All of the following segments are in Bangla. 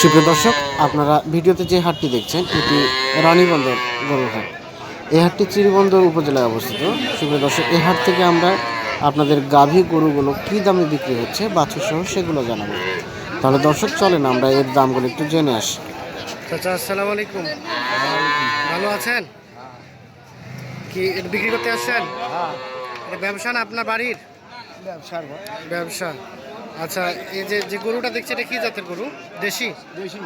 সুপ্রিয় দর্শক আপনারা ভিডিওতে যে হাটটি দেখছেন এটি রানীবন্দর গরুর হাট। এই হাটটি চিরিবন্দর উপজেলায় অবস্থিত। সুপ্রিয় দর্শক এই হাট থেকে আমরা আপনাদের গাভী গরুগুলো কী দামে বিক্রি হচ্ছে বাছুর সহ সেগুলো জানাব। তাহলে দর্শক চলেন আমরা এর দামগুলো একটু জেনে আসি। চাচা আসসালামু আলাইকুম। ভালো আছেন? কি এটা বিক্রি করতে আসছেন? এটা ব্যবসা না আপনার বাড়ির? ব্যবসার ব্যবসা। আচ্ছা এই যে যে গরুটা দেখছি এটা কি জাতের গরু? দেশি? বেশি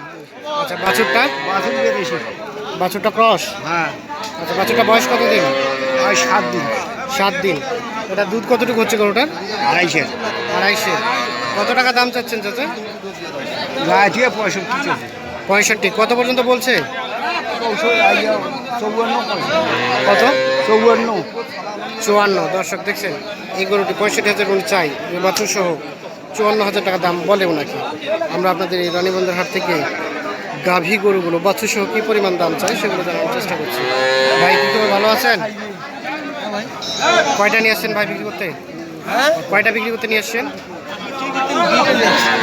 আচ্ছা বাছুরটা? বাছুর দিয়ে বেশি বাছুরটা ক্রস? হ্যাঁ। আচ্ছা বাছুরটা বয়স কত দিন আর সাত দিন। সাত দিন। এটা দুধ কতটুকু হচ্ছে গরুটার? আড়াইশে। আড়াইশে। কত টাকা দাম চাচ্ছেন চাচা? গায়ে পঁয়ষট্টি পঁয়ষট্টি। কত পর্যন্ত বলছে? কত? চৌবান্ন চুয়ান্ন। দর্শক দেখছেন এই গরুটি পঁয়ষট্টি হাজার উনি চাই বাছুর সহ চুয়ান্ন হাজার টাকা দাম বলে ওনাকে আমরা আপনাদের এই রানীবন্দর হাট থেকে গাভী গরুগুলো বাছুর সহ কী পরিমাণ দাম চাই সেগুলো জানার চেষ্টা করছি। ভাই কি খবর? ভালো আছেন? কয়টা নিয়ে আসছেন ভাই বিক্রি করতে? কয়টা বিক্রি করতে নিয়ে আসছেন?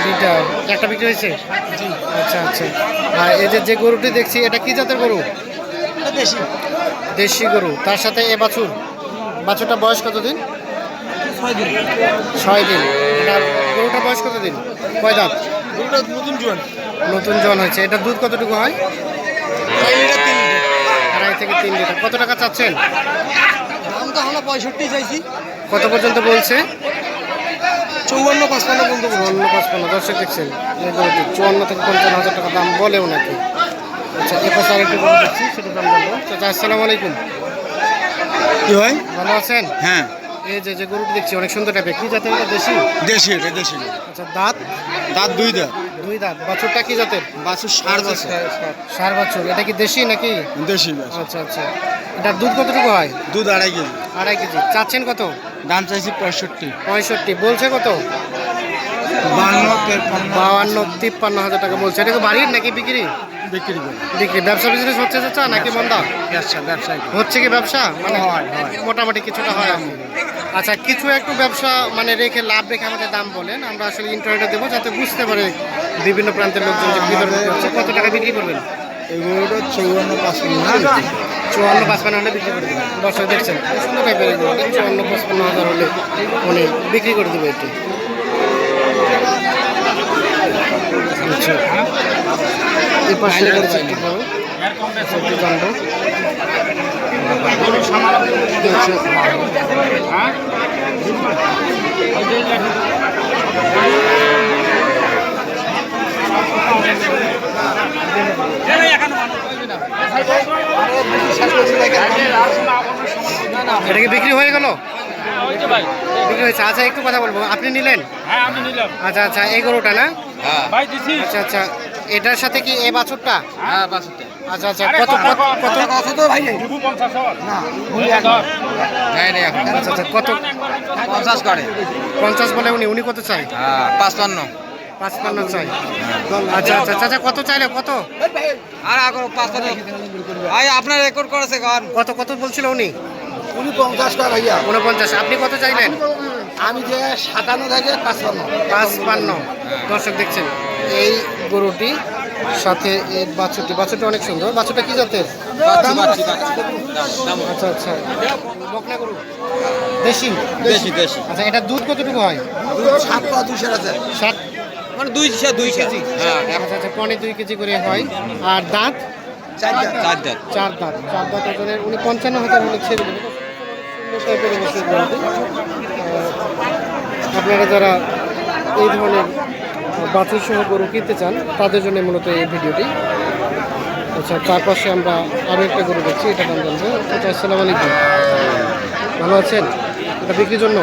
দুইটা। একটা বিক্রি হয়েছে? আচ্ছা আচ্ছা। আর এই যে যে গরুটি দেখছি এটা কি জাতের গরু? দেশি গরু। তার সাথে এ বাছুর? বাছুরটা বয়স কতদিন? ছয় দিন? গরুটা বয়স কতদিন? কয় দাঁত? নতুন জোয়ান। নতুন জন হয়েছে। এটা দুধ কতটুকু হয়? আড়াই থেকে তিন লিটার। কত টাকা চাচ্ছেন? দাম তো আমরা পঁয়ষট্টি চাইছি। কত পর্যন্ত বলছে? চৌবান্ন পাঁচপান্ন পর্যন্ত চুয়ান্ন পাঁচপান্ন। দর্শক দেখছেন চুয়ান্ন থেকে পঞ্চান্ন হাজার টাকা দাম বলেও নাকি। আচ্ছা এ পাশে আরেকটি গরু দেখছি সেটা দাম বলব চাচা আসসালামু আলাইকুম। কি হয়? ভালো আছেন? হ্যাঁ। এই যে যে গরুটি দেখছি অনেক সুন্দর টাইপের কি জাতের এটা? দেশি? দেশি এটা দেশি আচ্ছা দাঁত? দাঁত দুই দাঁত। দুই দাঁত। বাছুরটা কি জাতের? বাছুর ষাট বছর। সার বাছুর। এটা কি দেশি নাকি? দেশি আচ্ছা আচ্ছা। এটার দুধ কতটুকু হয়? দুধ আড়াই কেজি। আড়াই কেজি। চাচ্ছেন কত? দাম চাইছি পঁয়ষট্টি। পঁয়ষট্টি। বলছে কত? বাউান্ন তিপ্পান্ন। হাজার টাকা বলছে। এটা কি বাড়ির নাকি বিক্রি? বিক্রি বিক্রি। ব্যবসা বিজনেস হচ্ছে চাচা নাকি মন্দা ব্যবসা ব্যবসায়ী। হচ্ছে কি ব্যবসা? মানে হয়। মোটামুটি কিছুটা হয়। আচ্ছা কিছু একটু ব্যবসা মানে রেখে লাভ রেখে আমাদের দাম বলেন। আমরা আসলে ইন্টারনেটে দেবো যাতে বুঝতে পারে বিভিন্ন প্রান্তের লোকজন যে বিতরণ করছে। কত টাকা বিক্রি করবেন? এগুলো চৌবান্ন পাঁচপান্ন চুয়ান্ন পাঁচপান্ন হলে বিক্রি করে দেবেন। দর্শক দেখছেন খুব সুন্দর টাইপের এগুলো। চুয়ান্ন পাঁচপান্ন হাজার হলে উনি বিক্রি করে দেবে এটি। আচ্ছা এই পাশে একটি আচ্ছা, এটা কি বিক্রি হয়ে গেল? বিক্রি হয়েছে। আচ্ছা একটু কথা বলব। আপনি নিলেন? হ্যাঁ আমি নিলাম। আচ্ছা আচ্ছা এই গরুটা না? আচ্ছা আচ্ছা। এটার সাথে কি এ বাছুরটা? হ্যাঁ বাছুরটা। আচ্ছা আচ্ছা কত কত কথা তো ভাই? না এখন। আচ্ছা আচ্ছা কত পঞ্চাশ করে। পঞ্চাশ বলে উনি উনি কত চাই হ্যাঁ পাঁচপান্ন। পাঁচপান্ন চাই আচ্ছা আচ্ছা চাচা কত চাইলে কত? আর আগর পাঁচপান্ন। ভাই আপনার রেকর্ড করেছে গান। কত কত বলছিল উনি? উনি পঞ্চাশ টাকা ভাইয়া। উনপঞ্চাশ। আপনি কত চাইলেন? আমি যে সাতান্ন থেকে পাঁচপান্ন। পাঁচপান্ন। দর্শক দেখছেন এই গরুটি সাথে এই বাছুরটি। বাছুরটা অনেক সুন্দর। বাছুরটা কি জাতের? আচ্ছা আচ্ছা। বকনা গরু? দেশি? দেশি দেশি। আচ্ছা এটা দুধ কতটুকু হয়? সাতটা দুশোর আছে। ষাট মানে দুই দুই কেজি? হ্যাঁ আচ্ছা আচ্ছা পনে দুই কেজি করে হয়। আর দাঁত? চার দাঁত। চার দাঁত। চার দাঁত। ওজনের উনি পঞ্চান্ন হাজার হলে ছেড়ে দেবেন। আপনারা যারা এই ধরনের বাছুর সহ গরু কিনতে চান তাদের জন্য মূলত এই ভিডিওটি। আচ্ছা তার পাশে আমরা আরও একটা গরু দেখছি এটা দাম জানব। আচ্ছা আসসালামু আলাইকুম। ভালো আছেন? এটা বিক্রির জন্য?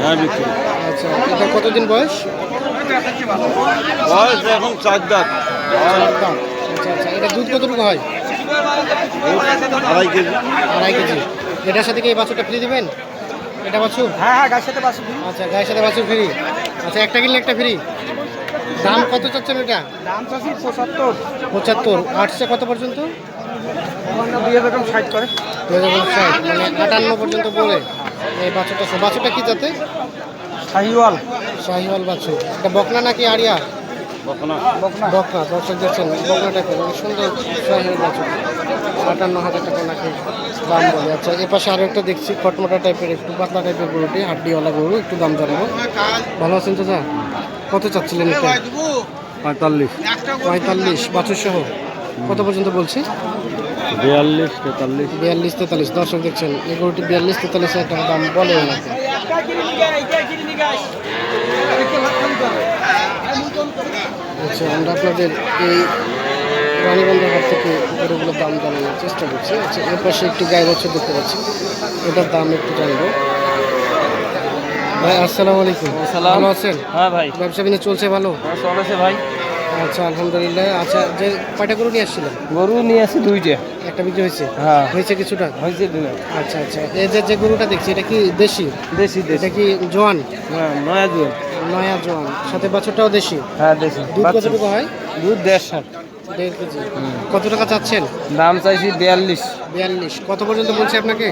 হ্যাঁ বিক্রি। আচ্ছা এটা কতদিন বয়স? বয়স এখন চার দাঁত। আচ্ছা আচ্ছা এটা দুধ কতটুকু হয়? আড়াই কেজি। আড়াই কেজি। এটার সাথে কি এই বাছুরটা ফ্রি দিবেন? এটা বাছুর? হ্যাঁ হ্যাঁ গাছের সাথে বাছুর আচ্ছা গায়ের সাথে বাছুর ফ্রি। আচ্ছা একটা কিনলে একটা ফ্রি দাম কত চাচ্ছেন এটা? দাম চাচ্ছি পঁচাত্তর। পঁচাত্তর। আটশো কত পর্যন্ত? দুই হাজার টাকা ষাট করে। দু হাজার ষাট মানে আটান্ন পর্যন্ত বলে। এই বাছুরটা বাছুরটা কি যাতে শাহিওয়াল। শাহিওয়াল বাছুর। এটা বকনা নাকি আড়িয়া? বকনা? দর্শক দেখছেন বকনা টাইপের অনেক সুন্দর সাহের বাছুর। আটান্ন হাজার টাকা নাকি দাম বলে। আচ্ছা এ পাশে আরও একটা দেখছি খটমটা টাইপের একটু পাতলা টাইপের গরুটি হাড্ডিওয়ালা গরু একটু দাম জানাব। ভালো আছেন চাচা? কত চাচ্ছিলেন এটা? পঁয়তাল্লিশ। পঁয়তাল্লিশ বাছুর সহ কত পর্যন্ত বলছি? বিয়াল্লিশ তেতাল্লিশ। বিয়াল্লিশ তেতাল্লিশ। দর্শক দেখছেন এই গরুটি বিয়াল্লিশ তেতাল্লিশ হাজার টাকা দাম বলে ওনাকে। আচ্ছা আমরা আপনাদের এই রানীগঞ্জ হাট থেকে গরুগুলোর দাম জানানোর চেষ্টা করছি। আচ্ছা এর পাশে একটি গায়ে বছর দেখতে পাচ্ছি। এটার দাম একটু জানব। ভাই আসসালামু আলাইকুম। ভালো আছেন? হ্যাঁ ভাই। ব্যবসা বাণিজ্য চলছে ভালো? চলেছে ভাই। আচ্ছা আলহামদুলিল্লাহ। আচ্ছা যে কয়টা গরু নিয়ে আসছিলেন? গরু নিয়ে আসি দুইটা। একটা বিক্রি হয়েছে? হ্যাঁ। হয়েছে কিছুটা? হয়েছে আচ্ছা আচ্ছা। এই যে যে গরুটা দেখছি এটা কি দেশি? দেশি এটা কি জোয়ান? হ্যাঁ নয়া দুধ নয়া জোয়ান সাথে বাছুরটাও দেশি? হ্যাঁ দেশি। দুধ কতটুকু হয়? দুধ দেড় ষাট। দেড় কেজি। কত টাকা চাচ্ছেন? দাম চাইছি বিয়াল্লিশ। বিয়াল্লিশ। কত পর্যন্ত বলছে আপনাকে?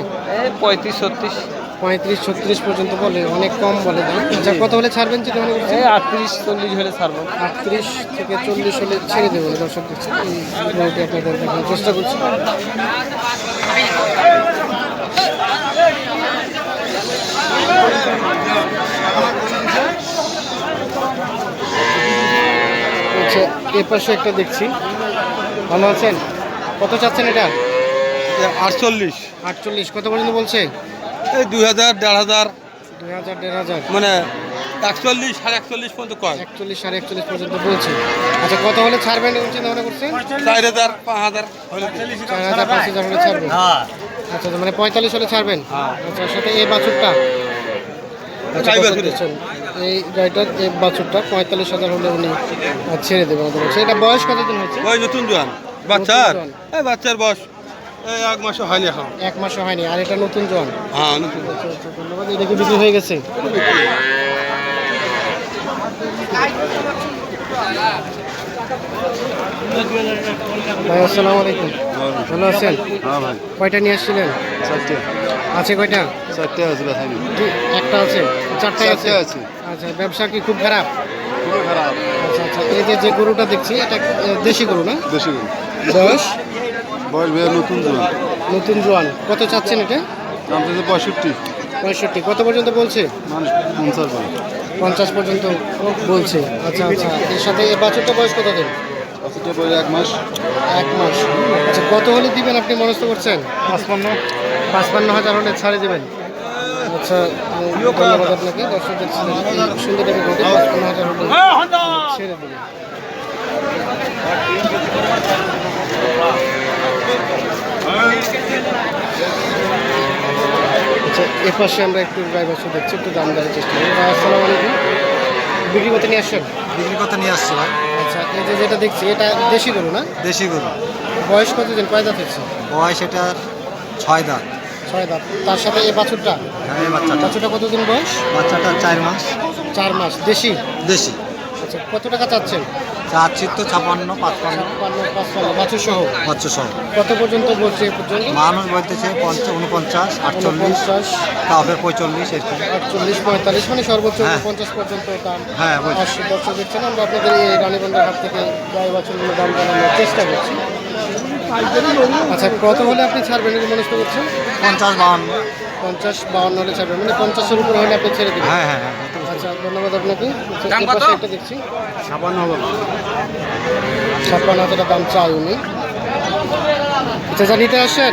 পঁয়ত্রিশ ছত্রিশ। পঁয়ত্রিশ ছত্রিশ পর্যন্ত বলে অনেক কম বলে আচ্ছা কত হলে ছাড়বেন চিন্তা মনে আটত্রিশ চল্লিশ হলে ছাড়বো। আটত্রিশ থেকে চল্লিশ হলে ছেড়ে দেবো দর্শক আপনাদের দেখানোর চেষ্টা করছি। আচ্ছা এ পাশে একটা দেখছি। ভালো আছেন? কত চাচ্ছেন এটা? আটচল্লিশ। আটচল্লিশ কত পর্যন্ত বলছে? এই দুই হাজার দেড় হাজার। দুই হাজার দেড় হাজার। মানে একচল্লিশ সাড়ে একচল্লিশ পর্যন্ত কয়? একচল্লিশ সাড়ে একচল্লিশ পর্যন্ত বলছে। আচ্ছা কত হলে ছাড়বেন চিন্তা ভাবনা করছেন? চার হাজার পাঁচ হাজার চার হাজার পাঁচ হাজার হলে ছাড়বেন। আচ্ছা আচ্ছা, মানে পঁয়তাল্লিশ হলে ছাড়বেন? আচ্ছা ওর সাথে এই বাছুরটা? এই গাড়িটার এই বাছুরটা পঁয়তাল্লিশ হাজার হলে উনি ছেড়ে দেবেন আমাদের বলছে এটা বয়স কতদিন হচ্ছে ওই নতুন জোয়ান। বাচ্চার? এই বাচ্চার বয়স এক মাসও হয়নি এখন। এক মাসও হয়নি আর এটা নতুন জন হ্যাঁ নতুন আচ্ছা আচ্ছা ধন্যবাদ। এটা কি বিক্রি হয়ে গেছে? ভাই আসসালামু আলাইকুম। ভালো আছেন? হ্যাঁ ভাই। কয়টা নিয়ে আসছিলেন? চারটে। আছে কয়টা? চারটে আছে একটা আছে? চারটাই আছে? আছে। আচ্ছা ব্যবসা কি খুব খারাপ? খুবই খারাপ। আচ্ছা আচ্ছা এই যে যে গরুটা দেখছি এটা দেশি গরু না? দেশি গরু। বয়স? বয়স বের নতুন জোয়ান। নতুন জোয়ান। কত চাচ্ছেন এটা? দাম চাইছে পঁয়ষট্টি। পঁয়ষট্টি। কত পর্যন্ত বলছে? মানুষ পঞ্চাশ বলে। পঞ্চাশ পর্যন্ত বলছে। আচ্ছা আচ্ছা এর সাথে এই বাছুরটা বয়স কত দিন? বাচ্চাটা বলে এক মাস। এক মাস। আচ্ছা কত হলে দিবেন আপনি মনস্থ করছেন? পাঁচপান্ন। পাঁচপান্ন হাজার হলে ছাড়ে দেবেন। আচ্ছা ধন্যবাদ আপনাকে। দর্শক দেখছিলেন এই সুন্দর হাজার ছেড়ে দেবেন আচ্ছা এ পাশে আমরা একটু গাই বাছুর দেখছি একটু দাম দেওয়ার চেষ্টা করি আসসালামু আলাইকুম। বিক্রি করতে নিয়ে আসছেন? বিক্রি করতে নিয়ে আসছে ভাই। আচ্ছা এই যে যেটা দেখছি এটা দেশি গরু না? দেশি গরু। বয়স কতদিন কয় দাঁত হচ্ছে? বয়স এটার ছয় দাঁত। ছয় দাঁত। তার সাথে এই বাছুরটা? হ্যাঁ বাছুরটা কতদিন বয়স? বাচ্চাটা চার মাস। চার মাস। দেশি? দেশি। আচ্ছা কত টাকা চাচ্ছেন? চার চিত্ত ছাপান্ন পাঁচপান্ন। পাঁচপান্ন। বাছুর সহ বাচ্চা সহ কত পর্যন্ত বলছে এ পর্যন্ত? মানুষ বলতেছে পঞ্চাশ উনপঞ্চাশ আটচল্লিশ। পঞ্চাশ কাউকে পঁয়তাল্লিশ এরকম আটচল্লিশ পঁয়তাল্লিশ মানে সর্বোচ্চ হ্যাঁ। পঞ্চাশ পর্যন্ত দাম। হ্যাঁ। আসছে দর্শক দেখছেন আমরা আপনাদের এই রানীগঞ্জের হাট থেকে গায়ে বাছুরগুলো দাম জানানোর চেষ্টা করছি। আচ্ছা কত হলে আপনি ছাড়বেন মনস্থ করছেন? পঞ্চাশ বাউন্ন। পঞ্চাশ বাউন্ন হলে ছাড়বেন মানে পঞ্চাশের উপর হলে আপনি ছেড়ে দেবেন। হ্যাঁ হ্যাঁ হ্যাঁ আচ্ছা ধন্যবাদ আপনাকে। একটা দেখছি। ছাপান্ন হবে ছাপ্পান্ন হাজার দাম চাই উনি। আচ্ছা যা নিতে আসছেন?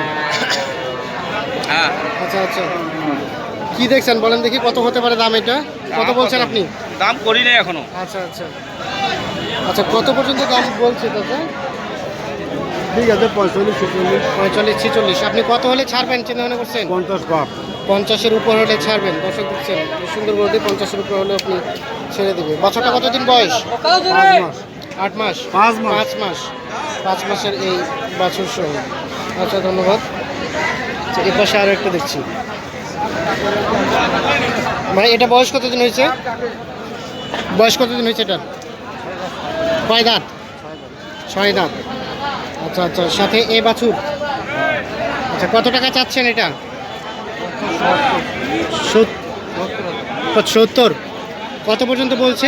হ্যাঁ। আচ্ছা আচ্ছা। কি দেখছেন? বলেন দেখি কত হতে পারে দাম এটা। কত বলছেন আপনি? দাম করি নাই এখনও। আচ্ছা আচ্ছা। আচ্ছা কত পর্যন্ত দাম বলছে দাদা ঠিক আছে পঁয়তাল্লিশ ছেচল্লিশ। পঁয়তাল্লিশ ছেচল্লিশ। আপনি কত হলে ছাড়বেন চিন্তা ভাবনা করছেন? পঞ্চাশ বাপ। পঞ্চাশের উপর হলে ছাড়বেন দর্শক এই সুন্দর গরুটি পঞ্চাশের উপর হলে আপনি ছেড়ে দেবে বাচ্চাটা কতদিন বয়স? আট মাস? পাঁচ মাস। পাঁচ মাস। পাঁচ মাসের এই বাছুর সহ। আচ্ছা ধন্যবাদ। আচ্ছা, এ পাশে আরও একটা দেখছি। মানে এটা বয়স কতদিন হয়েছে? বয়স কতদিন হয়েছে এটা? কয় দাঁত? ছয় দাঁত। আচ্ছা আচ্ছা সাথে এ বাছুর। আচ্ছা কত টাকা চাচ্ছেন এটা? সত্তর। কত পর্যন্ত বলছে?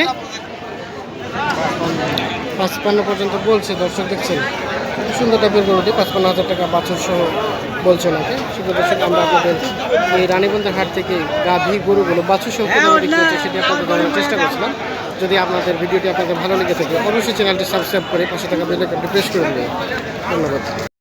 পাঁচপান্ন পর্যন্ত বলছে, দর্শক দেখছেন। সুন্দর টাইপের গরুটি, পাঁচপান্ন হাজার টাকা বাছুর সহ বলছে ওনাকে। সুন্দর দর্শক, আমরা আপনাদের এই রানীগঞ্জের হাট থেকে গাভী গরুগুলো, বাছুর সহ সেটি আপনাদের জানানোর চেষ্টা করছিলাম। যদি আপনাদের ভিডিওটি আপনাদের ভালো লেগে থাকে, অবশ্যই চ্যানেলটি সাবস্ক্রাইব করে পাশে থাকা বেলাইকনটি প্রেস করে দিন ধন্যবাদ।